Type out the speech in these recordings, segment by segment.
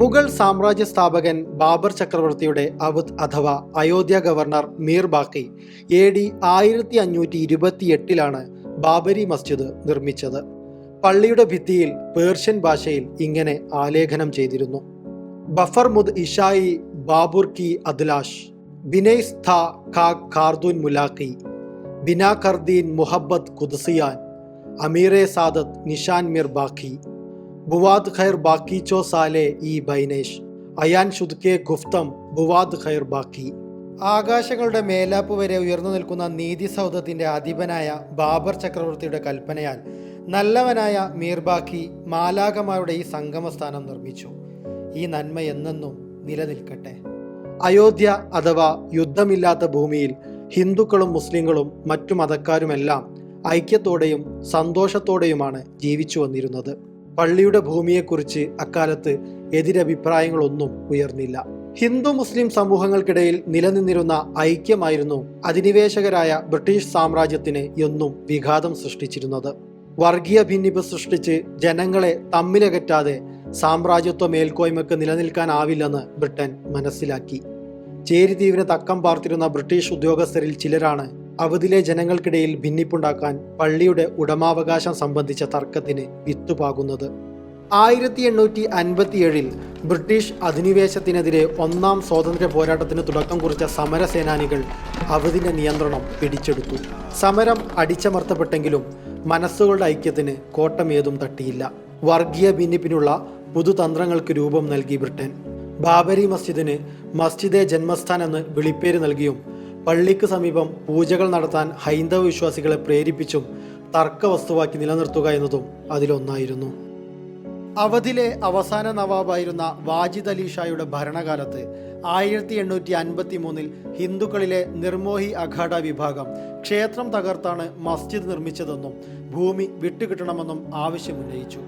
മുഗൾ സാമ്രാജ്യ സ്ഥാപകൻ ബാബർ ചക്രവർത്തിയുടെ അവധ് അഥവാ അയോധ്യ ഗവർണർ മീർ ബാക്കി എ ഡി ആയിരത്തി അഞ്ഞൂറ്റി ഇരുപത്തി എട്ടിലാണ് ബാബരി മസ്ജിദ് നിർമ്മിച്ചത്. പള്ളിയുടെ ഭിത്തിയിൽ പേർഷ്യൻ ഭാഷയിൽ ഇങ്ങനെ ആലേഖനം ചെയ്തിരുന്നു. ബഫർ മുദ് ഇഷായി ബാബുർ കി അദ്ലാഷ് ബിനൈസ് ഥ ഖാർദൂൻ മുലാഖി ബിനാ കർദീൻ മുഹബ്ബത് കുദ്സിയാൻ അമീറെ സാദത്ത് നിഷാൻ മിർ ബാഖി ബുവാദ് ഖൈർ ബാക്കി ചോ സാലെ ഈ ബൈനേഷ്. അയാൻ ഷുദ്കെ ഗുഫ്തം ബുവാദ് ഖൈർ ബാക്കി. ആകാശങ്ങളുടെ മേലാപ്പ് വരെ ഉയർന്നു നിൽക്കുന്ന നീതി സൗധത്തിന്റെ അധിപനായ ബാബർ ചക്രവർത്തിയുടെ കൽപ്പനയാൽ നല്ലവനായ മീർബാക്കി മാലാകമാരുടെ ഈ സംഗമസ്ഥാനം നിർമ്മിച്ചു. ഈ നന്മ എന്നെന്നും നിലനിൽക്കട്ടെ. അയോധ്യ അഥവാ യുദ്ധമില്ലാത്ത ഭൂമിയിൽ ഹിന്ദുക്കളും മുസ്ലിങ്ങളും മറ്റു മതക്കാരുമെല്ലാം ഐക്യത്തോടെയും സന്തോഷത്തോടെയുമാണ് ജീവിച്ചു വന്നിരുന്നത് പള്ളിയുടെ ഭൂമിയെക്കുറിച്ച് അക്കാലത്ത് എതിരഭിപ്രായങ്ങളൊന്നും ഉയർന്നില്ല. ഹിന്ദു മുസ്ലിം സമൂഹങ്ങൾക്കിടയിൽ നിലനിന്നിരുന്ന ഐക്യമായിരുന്നു അധിനിവേശകരായ ബ്രിട്ടീഷ് സാമ്രാജ്യത്തിന് എന്നും വിഘാതം സൃഷ്ടിച്ചിരുന്നത്. വർഗീയ ഭിന്നിപ്പ് സൃഷ്ടിച്ച് ജനങ്ങളെ തമ്മിലകറ്റാതെ സാമ്രാജ്യത്വ മേൽക്കോയ്മക്ക് നിലനിൽക്കാനാവില്ലെന്ന് ബ്രിട്ടൻ മനസ്സിലാക്കി. ചേരിതീവിന് തക്കം പാർത്തിരുന്ന ബ്രിട്ടീഷ് ഉദ്യോഗസ്ഥരിൽ ചിലരാണ് അവധിലെ ജനങ്ങൾക്കിടയിൽ ഭിന്നിപ്പുണ്ടാക്കാൻ പള്ളിയുടെ ഉടമാവകാശം സംബന്ധിച്ച തർക്കത്തിന് വിത്തുപാകുന്നത്. ആയിരത്തി എണ്ണൂറ്റി അൻപത്തിയേഴിൽ ബ്രിട്ടീഷ് അധിനിവേശത്തിനെതിരെ ഒന്നാം സ്വാതന്ത്ര്യ പോരാട്ടത്തിന് തുടക്കം കുറിച്ച സമരസേനാനികൾ അവധിന്റെ നിയന്ത്രണം പിടിച്ചെടുത്തു. സമരം അടിച്ചമർത്തപ്പെട്ടെങ്കിലും മനസ്സുകളുടെ ഐക്യത്തിന് കോട്ടമേതും തട്ടിയില്ല. വർഗീയ ഭിന്നിപ്പിനുള്ള പുതുതന്ത്രങ്ങൾക്ക് രൂപം നൽകി ബ്രിട്ടൻ. ബാബരി മസ്ജിദിന് മസ്ജിദെ ജന്മസ്ഥാൻ എന്ന് വിളിപ്പേര് നൽകിയും പള്ളിക്ക് സമീപം പൂജകൾ നടത്താൻ ഹൈന്ദവ വിശ്വാസികളെ പ്രേരിപ്പിച്ചും തർക്ക വസ്തുവാക്കി നിലനിർത്തുക എന്നതും അതിലൊന്നായിരുന്നു. അവധിലെ അവസാന നവാബായിരുന്ന വാജിദ് അലി ഷായുടെ ഭരണകാലത്ത് ആയിരത്തി എണ്ണൂറ്റി അൻപത്തി മൂന്നിൽ ഹിന്ദുക്കളിലെ നിർമോഹി അഖാഡ വിഭാഗം ക്ഷേത്രം തകർത്താണ് മസ്ജിദ് നിർമ്മിച്ചതെന്നും ഭൂമി വിട്ടുകിട്ടണമെന്നും ആവശ്യമുന്നയിച്ചു.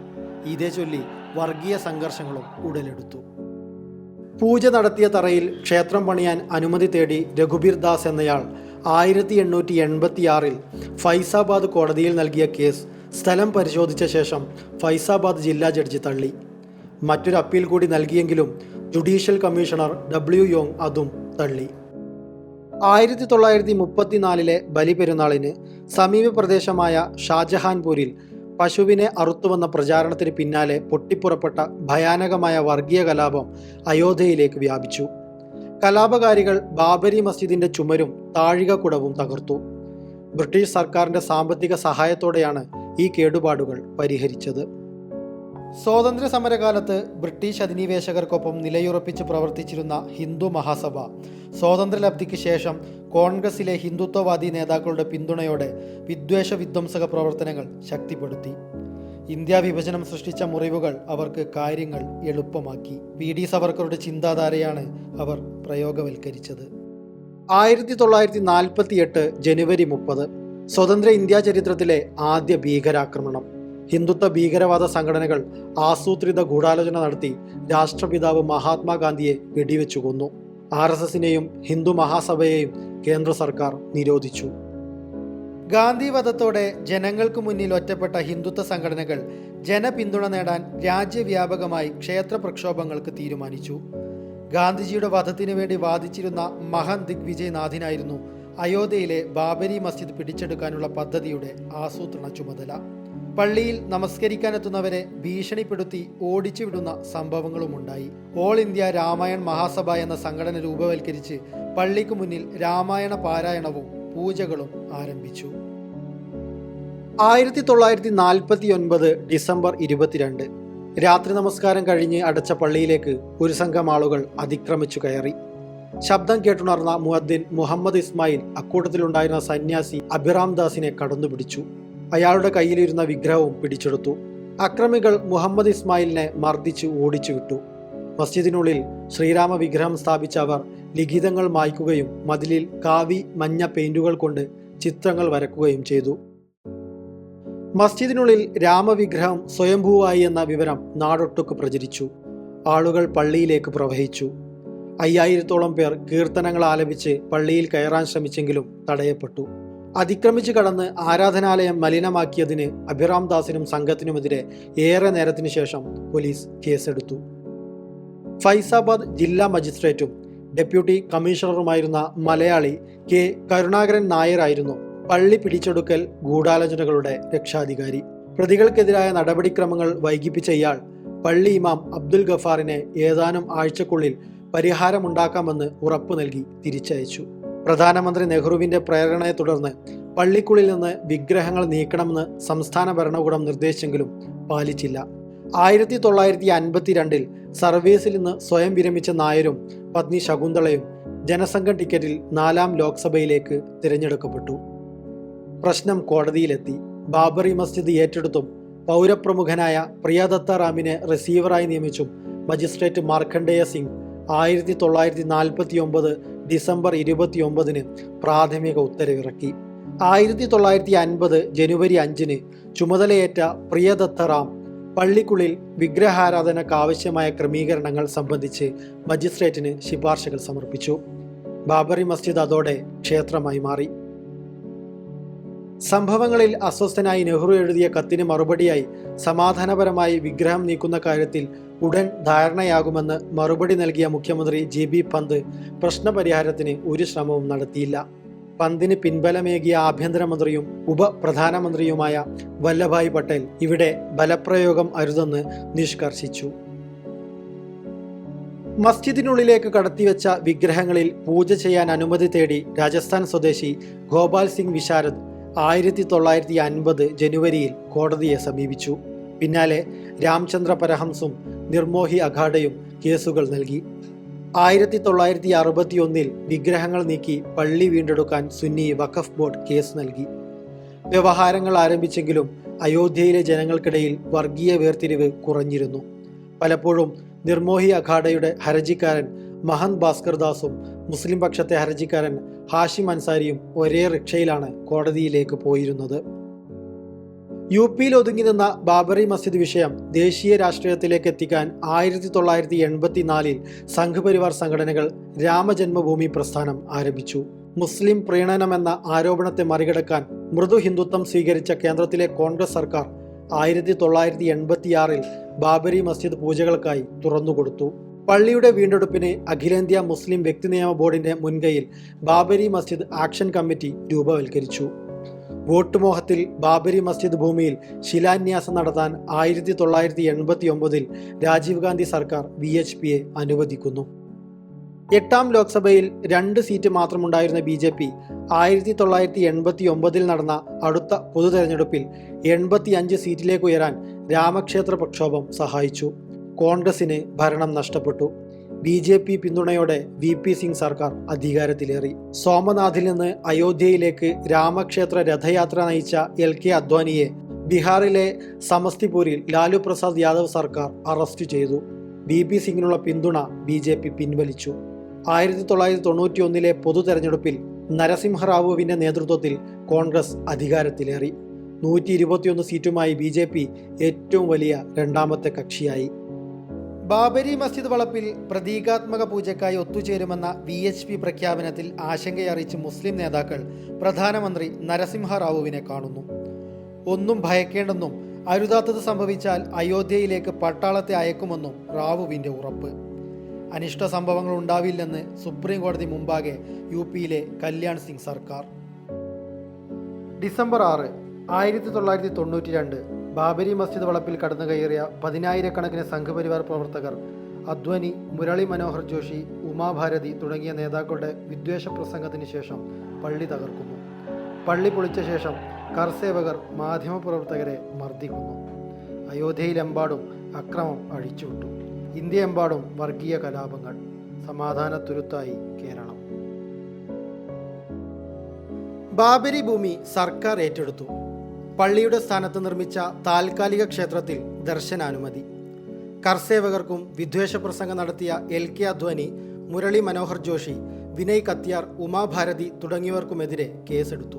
ഇതേ ചൊല്ലി വർഗീയ സംഘർഷങ്ങളും ഉടലെടുത്തു. പൂജ നടത്തിയ തറയിൽ ക്ഷേത്രം പണിയാൻ അനുമതി തേടി രഘുബീർ ദാസ് എന്നയാൾ ആയിരത്തി എണ്ണൂറ്റി എൺപത്തിയാറിൽ ഫൈസാബാദ് കോടതിയിൽ നൽകിയ കേസ് സ്ഥലം പരിശോധിച്ച ശേഷം ഫൈസാബാദ് ജില്ലാ ജഡ്ജി തള്ളി. മറ്റൊരു അപ്പീൽ കൂടി നൽകിയെങ്കിലും ജുഡീഷ്യൽ കമ്മീഷണർ ഡബ്ല്യു യോങ് അതും തള്ളി. ആയിരത്തി തൊള്ളായിരത്തി മുപ്പത്തിനാലിലെ ബലിപെരുന്നാളിന് സമീപ പ്രദേശമായ ഷാജഹാൻപൂരിൽ പശുവിനെ അറുത്തുവന്ന പ്രചാരണത്തിന് പിന്നാലെ പൊട്ടിപ്പുറപ്പെട്ട ഭയാനകമായ വർഗീയ കലാപം അയോധ്യയിലേക്ക് വ്യാപിച്ചു. കലാപകാരികൾ ബാബരി മസ്ജിദിന്റെ ചുമരും താഴികക്കുടവും തകർത്തു. ബ്രിട്ടീഷ് സർക്കാരിന്റെ സാമ്പത്തിക സഹായത്തോടെയാണ് ഈ കേടുപാടുകൾ പരിഹരിച്ചത്. സ്വാതന്ത്ര്യ സമരകാലത്ത് ബ്രിട്ടീഷ് അധിനിവേശകർക്കൊപ്പം നിലയുറപ്പിച്ച് പ്രവർത്തിച്ചിരുന്ന ഹിന്ദു മഹാസഭ സ്വാതന്ത്ര്യലബ്ധിക്ക് ശേഷം കോൺഗ്രസിലെ ഹിന്ദുത്വവാദി നേതാക്കളുടെ പിന്തുണയോടെ വിദ്വേഷ വിധ്വംസക പ്രവർത്തനങ്ങൾ ശക്തിപ്പെടുത്തി. ഇന്ത്യ വിഭജനം സൃഷ്ടിച്ച മുറിവുകൾ അവർക്ക് കാര്യങ്ങൾ എളുപ്പമാക്കി. വി. ഡി. സവർക്കറുടെ ചിന്താധാരയാണ് അവർ പ്രയോഗവൽക്കരിച്ചത്. ആയിരത്തി തൊള്ളായിരത്തി നാൽപ്പത്തി എട്ട് ജനുവരി മുപ്പത് സ്വതന്ത്ര ഇന്ത്യ ചരിത്രത്തിലെ ആദ്യ ഭീകരാക്രമണം. ഹിന്ദുത്വ ഭീകരവാദ സംഘടനകൾ ആസൂത്രിത ഗൂഢാലോചന നടത്തി രാഷ്ട്രപിതാവ് മഹാത്മാഗാന്ധിയെ വെടിവെച്ചു കൊന്നു. ആർ എസ് എസിനെയും ഹിന്ദു മഹാസഭയെയും കേന്ദ്ര സർക്കാർ നിരോധിച്ചു. ഗാന്ധി വധത്തോടെ ജനങ്ങൾക്ക് മുന്നിൽ ഒറ്റപ്പെട്ട ഹിന്ദുത്വ സംഘടനകൾ ജനപിന്തുണ നേടാൻ രാജ്യവ്യാപകമായി ക്ഷേത്ര പ്രക്ഷോഭങ്ങൾക്ക് തീരുമാനിച്ചു. ഗാന്ധിജിയുടെ വധത്തിനു വേണ്ടി വാദിച്ചിരുന്ന മഹൻ ദിഗ്വിജയ് നാഥിനായിരുന്നു അയോധ്യയിലെ ബാബരി മസ്ജിദ് പിടിച്ചെടുക്കാനുള്ള പദ്ധതിയുടെ ആസൂത്രണ ചുമതല. പള്ളിയിൽ നമസ്കരിക്കാനെത്തുന്നവരെ ഭീഷണിപ്പെടുത്തി ഓടിച്ചുവിടുന്ന സംഭവങ്ങളുമുണ്ടായി. ഓൾ ഇന്ത്യ രാമായൺ മഹാസഭ എന്ന സംഘടന രൂപവൽക്കരിച്ച് പള്ളിക്ക് മുന്നിൽ രാമായണ പാരായണവും പൂജകളും ആരംഭിച്ചു. ആയിരത്തി തൊള്ളായിരത്തി നാൽപ്പത്തി ഒൻപത് ഡിസംബർ ഇരുപത്തിരണ്ട്. രാത്രി നമസ്കാരം കഴിഞ്ഞ് അടച്ച പള്ളിയിലേക്ക് ഒരു സംഘം ആളുകൾ അതിക്രമിച്ചു കയറി. ശബ്ദം കേട്ടുണർന്ന മുഹദ്ദിൻ മുഹമ്മദ് ഇസ്മായിൽ അക്കൂട്ടത്തിലുണ്ടായിരുന്ന സന്യാസി അഭിറാം ദാസിനെ കടന്നുപിടിച്ചു. അയാളുടെ കയ്യിലിരുന്ന വിഗ്രഹവും പിടിച്ചെടുത്തു. അക്രമികൾ മുഹമ്മദ് ഇസ്മായിലിനെ മർദ്ദിച്ച് ഓടിച്ചു വിട്ടു. മസ്ജിദിനുള്ളിൽ ശ്രീരാമ വിഗ്രഹം സ്ഥാപിച്ച അവർ ലിഖിതങ്ങൾ മായ്ക്കുകയും മതിലിൽ കാവി മഞ്ഞ പെയിന്റുകൾ കൊണ്ട് ചിത്രങ്ങൾ വരക്കുകയും ചെയ്തു. മസ്ജിദിനുള്ളിൽ രാമവിഗ്രഹം സ്വയംഭൂവായി എന്ന വിവരം നാടൊട്ടുക്ക് പ്രചരിച്ചു. ആളുകൾ പള്ളിയിലേക്ക് പ്രവഹിച്ചു. അയ്യായിരത്തോളം പേർ കീർത്തനങ്ങൾ ആലപിച്ച് പള്ളിയിൽ കയറാൻ ശ്രമിച്ചെങ്കിലും തടയപ്പെട്ടു. അതിക്രമിച്ചു കടന്ന് ആരാധനാലയം മലിനമാക്കിയതിന് അഭിറാം ദാസിനും സംഘത്തിനുമെതിരെ ഏറെ നേരത്തിനു ശേഷം പോലീസ് കേസെടുത്തു. ഫൈസാബാദ് ജില്ലാ മജിസ്ട്രേറ്റും ഡെപ്യൂട്ടി കമ്മീഷണറുമായിരുന്ന മലയാളി കെ കരുണാകരൻ നായരായിരുന്നു പള്ളി പിടിച്ചെടുക്കൽ ഗൂഢാലോചനകളുടെ രക്ഷാധികാരി. പ്രതികൾക്കെതിരായ നടപടിക്രമങ്ങൾ വൈകിപ്പിച്ച ഇയാൾ പള്ളി ഇമാം അബ്ദുൽ ഗഫാറിനെ ഏതാനും ആഴ്ചക്കുള്ളിൽ പരിഹാരമുണ്ടാക്കാമെന്ന് ഉറപ്പു നൽകി തിരിച്ചയച്ചു. പ്രധാനമന്ത്രി നെഹ്റുവിന്റെ പ്രേരണയെ തുടർന്ന് പള്ളിക്കുള്ളിൽ നിന്ന് വിഗ്രഹങ്ങൾ നീക്കണമെന്ന് സംസ്ഥാന ഭരണകൂടം നിർദ്ദേശിച്ചെങ്കിലും പാലിച്ചില്ല. ആയിരത്തി തൊള്ളായിരത്തി അൻപത്തിരണ്ടിൽ സർവീസിൽ നിന്ന് സ്വയം വിരമിച്ച നായരും പത്നി ശകുന്തളയും ജനസംഘം ടിക്കറ്റിൽ നാലാം ലോക്സഭയിലേക്ക് തിരഞ്ഞെടുക്കപ്പെട്ടു. പ്രശ്നം കോടതിയിലെത്തി. ബാബറി മസ്ജിദ് ഏറ്റെടുത്തും പൗരപ്രമുഖനായ പ്രിയദത്ത റാമിനെ റിസീവറായി നിയമിച്ചും മജിസ്ട്രേറ്റ് മാർക്കണ്ഡേയ സിംഗ് ആയിരത്തി തൊള്ളായിരത്തി നാൽപ്പത്തി ഒമ്പത് ഡിസംബർ ഇരുപത്തി ഒമ്പതിന് പ്രാഥമിക ഉത്തരവിറക്കി. ആയിരത്തി തൊള്ളായിരത്തി അൻപത് ജനുവരി അഞ്ചിന് ചുമതലയേറ്റ പ്രിയദത്ത റാം പള്ളിക്കുള്ളിൽ വിഗ്രഹാരാധനക്ക് ആവശ്യമായ ക്രമീകരണങ്ങൾ സംബന്ധിച്ച് മജിസ്ട്രേറ്റിന് ശുപാർശകൾ സമർപ്പിച്ചു. ബാബറി മസ്ജിദ് അതോടെ ക്ഷേത്രമായി മാറി. സംഭവങ്ങളിൽ അസ്വസ്ഥനായി നെഹ്റു എഴുതിയ കത്തിന് മറുപടിയായി സമാധാനപരമായി വിഗ്രഹം നീക്കുന്ന കാര്യത്തിൽ ഉടൻ ധാരണയാകുമെന്ന് മറുപടി നൽകിയ മുഖ്യമന്ത്രി ജി ബി പന്ത് പ്രശ്നപരിഹാരത്തിന് ഒരു ശ്രമവും നടത്തിയില്ല. പന്തിന് പിൻബലമേകിയ ആഭ്യന്തരമന്ത്രിയും ഉപപ്രധാനമന്ത്രിയുമായ വല്ലഭായ് പട്ടേൽ ഇവിടെ ബലപ്രയോഗം അരുതെന്ന് നിഷ്കർഷിച്ചു. മസ്ജിദിനുള്ളിലേക്ക് കടത്തിവെച്ച വിഗ്രഹങ്ങളിൽ പൂജ ചെയ്യാൻ അനുമതി തേടി രാജസ്ഥാൻ സ്വദേശി ഗോപാൽ സിംഗ് വിശാരദ് ആയിരത്തി തൊള്ളായിരത്തി അൻപത് ജനുവരിയിൽ കോടതിയെ സമീപിച്ചു. പിന്നാലെ രാംചന്ദ്ര പരഹംസും നിർമോഹി അഖാഡയും കേസുകൾ നൽകി. ആയിരത്തി തൊള്ളായിരത്തി അറുപത്തി ഒന്നിൽ വിഗ്രഹങ്ങൾ നീക്കി പള്ളി വീണ്ടെടുക്കാൻ സുന്നി വഖഫ് ബോർഡ് കേസ് നൽകി. വ്യവഹാരങ്ങൾ ആരംഭിച്ചെങ്കിലും അയോധ്യയിലെ ജനങ്ങൾക്കിടയിൽ വർഗീയ വേർതിരിവ് കുറഞ്ഞിരുന്നു. പലപ്പോഴും നിർമോഹി അഖാഡയുടെ ഹരജിക്കാരൻ മഹന്ത് ഭാസ്കർ ദാസും മുസ്ലിം പക്ഷത്തെ ഹർജിക്കാരൻ ഹാഷിം അൻസാരിയും ഒരേ റിക്ഷയിലാണ് കോടതിയിലേക്ക് പോയിരുന്നത്. യു പിയിൽ ഒതുങ്ങി നിന്ന ബാബറി മസ്ജിദ് വിഷയം ദേശീയ രാഷ്ട്രീയത്തിലേക്ക് എത്തിക്കാൻ ആയിരത്തി തൊള്ളായിരത്തി എൺപത്തിനാലിൽ സംഘപരിവാർ സംഘടനകൾ രാമജന്മഭൂമി പ്രസ്ഥാനം ആരംഭിച്ചു. മുസ്ലിം പ്രീണനമെന്ന ആരോപണത്തെ മറികടക്കാൻ മൃദു ഹിന്ദുത്വം സ്വീകരിച്ച കേന്ദ്രത്തിലെ കോൺഗ്രസ് സർക്കാർ ആയിരത്തി തൊള്ളായിരത്തി എൺപത്തിയാറിൽ ബാബരി മസ്ജിദ് പൂജകൾക്കായി തുറന്നുകൊടുത്തു. പള്ളിയുടെ വീണ്ടെടുപ്പിന് അഖിലേന്ത്യാ മുസ്ലിം വ്യക്തി നിയമ ബോർഡിന്റെ മുൻകൈയിൽ ബാബരി മസ്ജിദ് ആക്ഷൻ കമ്മിറ്റി രൂപവൽക്കരിച്ചു. വോട്ട് മോഹത്തിൽ ബാബരി മസ്ജിദ് ഭൂമിയിൽ ശിലാന്യാസം നടത്താൻ ആയിരത്തി തൊള്ളായിരത്തി എൺപത്തി ഒമ്പതിൽ രാജീവ് ഗാന്ധി സർക്കാർ വി എച്ച് പിയെ അനുവദിക്കുന്നു. എട്ടാം ലോക്സഭയിൽ രണ്ട് സീറ്റ് മാത്രമുണ്ടായിരുന്ന ബി ജെ പി ആയിരത്തി തൊള്ളായിരത്തി എൺപത്തി ഒമ്പതിൽ നടന്ന അടുത്ത പൊതു തെരഞ്ഞെടുപ്പിൽ എൺപത്തി അഞ്ച് സീറ്റിലേക്ക് ഉയരാൻ രാമക്ഷേത്ര പ്രക്ഷോഭം സഹായിച്ചു. കോൺഗ്രസിന് ഭരണം നഷ്ടപ്പെട്ടു. ബി ജെ പി പിന്തുണയോടെ വി പി സിംഗ് സർക്കാർ അധികാരത്തിലേറി. സോമനാഥിൽ നിന്ന് അയോധ്യയിലേക്ക് രാമക്ഷേത്ര രഥയാത്ര നയിച്ച എൽ കെ അദ്വാനിയെ ബീഹാറിലെ സമസ്തിപൂരിൽ ലാലു പ്രസാദ് യാദവ് സർക്കാർ അറസ്റ്റ് ചെയ്തു. ബി പി സിംഗിനുള്ള പിന്തുണ ബി ജെ പി പിൻവലിച്ചു. ആയിരത്തി തൊള്ളായിരത്തി തൊണ്ണൂറ്റി ഒന്നിലെ പൊതു തെരഞ്ഞെടുപ്പിൽ നരസിംഹറാവുവിന്റെ നേതൃത്വത്തിൽ കോൺഗ്രസ് അധികാരത്തിലേറി. നൂറ്റി ഇരുപത്തിയൊന്ന് സീറ്റുമായി ബി ജെ പി ഏറ്റവും വലിയ രണ്ടാമത്തെ കക്ഷിയായി. ബാബരി മസ്ജിദ് വളപ്പിൽ പ്രതീകാത്മക പൂജയ്ക്കായി ഒത്തുചേരുമെന്ന വി എച്ച് പി പ്രഖ്യാപനത്തിൽ ആശങ്കയറിയിച്ച് മുസ്ലിം നേതാക്കൾ പ്രധാനമന്ത്രി നരസിംഹ റാവുവിനെ കാണുന്നു. ഒന്നും ഭയക്കേണ്ടെന്നും അരുതാത്തത് സംഭവിച്ചാൽ അയോധ്യയിലേക്ക് പട്ടാളത്തെ അയക്കുമെന്നും റാവുവിന്റെ ഉറപ്പ്. അനിഷ്ട സംഭവങ്ങൾ ഉണ്ടാവില്ലെന്ന് സുപ്രീം കോടതി മുമ്പാകെ യു പിയിലെ കല്യാൺ സിംഗ് സർക്കാർ. ഡിസംബർ ആറ് ആയിരത്തി തൊള്ളായിരത്തി തൊണ്ണൂറ്റി രണ്ട് ബാബരി മസ്ജിദ് വളപ്പിൽ കടന്നു കയറിയ പതിനായിരക്കണക്കിന് സംഘപരിവാർ പ്രവർത്തകർ അദ്വനി മുരളി മനോഹർ ജോഷി ഉമാഭാരതി തുടങ്ങിയ നേതാക്കളുടെ വിദ്വേഷ പ്രസംഗത്തിന് ശേഷം പള്ളി തകർക്കുന്നു. പള്ളി പൊളിച്ച ശേഷം കർസേവകർ മാധ്യമപ്രവർത്തകരെ മർദ്ദിക്കുന്നു. അയോധ്യയിലെമ്പാടും അക്രമം അഴിച്ചുവിട്ടു. ഇന്ത്യയെമ്പാടും വർഗീയ കലാപങ്ങൾ. സമാധാന തുരുത്തായി കേരളം. ബാബരി ഭൂമി സർക്കാർ ഏറ്റെടുത്തു. പള്ളിയുടെ സ്ഥാനത്ത് നിർമ്മിച്ച താൽക്കാലിക ക്ഷേത്രത്തിൽ ദർശനാനുമതി. കർസേവകർക്കും വിദ്വേഷ പ്രസംഗം നടത്തിയ എൽ കെ അദ്വാനി മുരളി മനോഹർ ജോഷി വിനയ് കത്യാർ ഉമാഭാരതി തുടങ്ങിയവർക്കുമെതിരെ കേസെടുത്തു.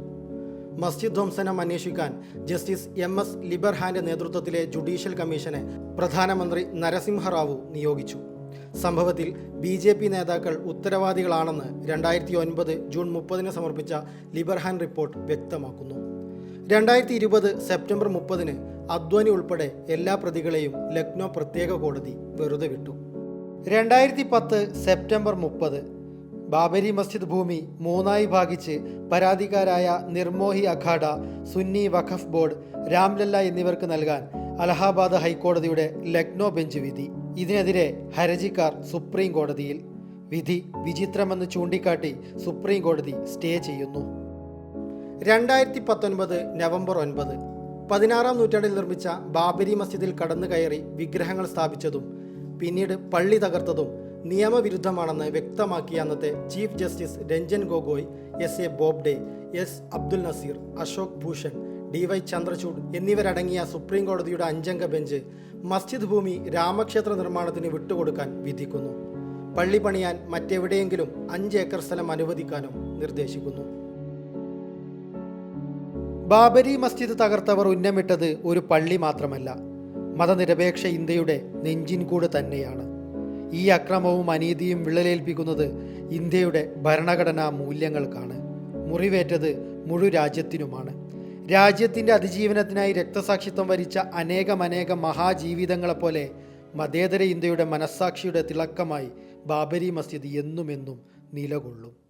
മസ്ജിദ് ധ്വംസനം അന്വേഷിക്കാൻ ജസ്റ്റിസ് എം എസ് ലിബർഹാന്റെ നേതൃത്വത്തിലെ ജുഡീഷ്യൽ കമ്മീഷനെ പ്രധാനമന്ത്രി നരസിംഹറാവു നിയോഗിച്ചു. സംഭവത്തിൽ ബി ജെ പി നേതാക്കൾ ഉത്തരവാദികളാണെന്ന് രണ്ടായിരത്തി ഒൻപത് ജൂൺ മുപ്പതിന് സമർപ്പിച്ച ലിബർഹാൻ റിപ്പോർട്ട് വ്യക്തമാക്കുന്നു. രണ്ടായിരത്തി ഇരുപത് സെപ്റ്റംബർ മുപ്പതിന് അദ്വാനി ഉൾപ്പെടെ എല്ലാ പ്രതികളെയും ലക്നോ പ്രത്യേക കോടതി വെറുതെ വിട്ടു. രണ്ടായിരത്തി പത്ത് സെപ്റ്റംബർ മുപ്പത് ബാബരി മസ്ജിദ് ഭൂമി മൂന്നായി ഭാഗിച്ച് പരാതിക്കാരായ നിർമോഹി അഖാഡ സുന്നി വഖഫ് ബോർഡ് രാംലല്ല എന്നിവർക്ക് നൽകാൻ അലഹാബാദ് ഹൈക്കോടതിയുടെ ലക്നോ ബെഞ്ച് വിധി. ഇതിനെതിരെ ഹർജിക്കാർ സുപ്രീം കോടതിയിൽ വിധി വിചിത്രമെന്ന് ചൂണ്ടിക്കാട്ടി സുപ്രീം കോടതി സ്റ്റേ ചെയ്യുന്നു. രണ്ടായിരത്തി പത്തൊൻപത് നവംബർ ഒൻപത്. പതിനാറാം നൂറ്റാണ്ടിൽ നിർമ്മിച്ച ബാബരി മസ്ജിദിൽ കടന്നു കയറി വിഗ്രഹങ്ങൾ സ്ഥാപിച്ചതും പിന്നീട് പള്ളി തകർത്തതും നിയമവിരുദ്ധമാണെന്ന് വ്യക്തമാക്കിയ അന്നത്തെ chief justice Ranjan Gogoi S A Bobde S Abdul Nazeer Ashok Bhushan D Y Chandrachud എന്നിവരടങ്ങിയ സുപ്രീം കോടതിയുടെ അഞ്ചംഗ ബെഞ്ച് മസ്ജിദ് ഭൂമി രാമക്ഷേത്ര നിർമ്മാണത്തിന് വിട്ടുകൊടുക്കാൻ വിധിക്കുന്നു. പള്ളി പണിയാൻ മറ്റെവിടെയെങ്കിലും അഞ്ച് ഏക്കർ സ്ഥലം അനുവദിക്കാനും നിർദ്ദേശിക്കുന്നു. ബാബരി മസ്ജിദ് തകർത്തവർ ഉന്നമിട്ടത് ഒരു പള്ളി മാത്രമല്ല. മതനിരപേക്ഷ ഇന്ത്യയുടെ നെഞ്ചിൻകൂട് തന്നെയാണ്. ഈ അക്രമവും അനീതിയും വിള്ളലേൽപ്പിക്കുന്നത് ഇന്ത്യയുടെ ഭരണഘടനാ മൂല്യങ്ങൾക്കാണ്. മുറിവേറ്റത് മുഴു രാജ്യത്തിനുമാണ്. രാജ്യത്തിന്റെ അതിജീവനത്തിനായി രക്തസാക്ഷിത്വം വരിച്ച അനേകം അനേകമനേകം മഹാജീവിതങ്ങളെപ്പോലെ മതേതര ഇന്ത്യയുടെ മനസ്സാക്ഷിയുടെ തിളക്കമായി ബാബരി മസ്ജിദ് എന്നുമെന്നും നിലകൊള്ളും.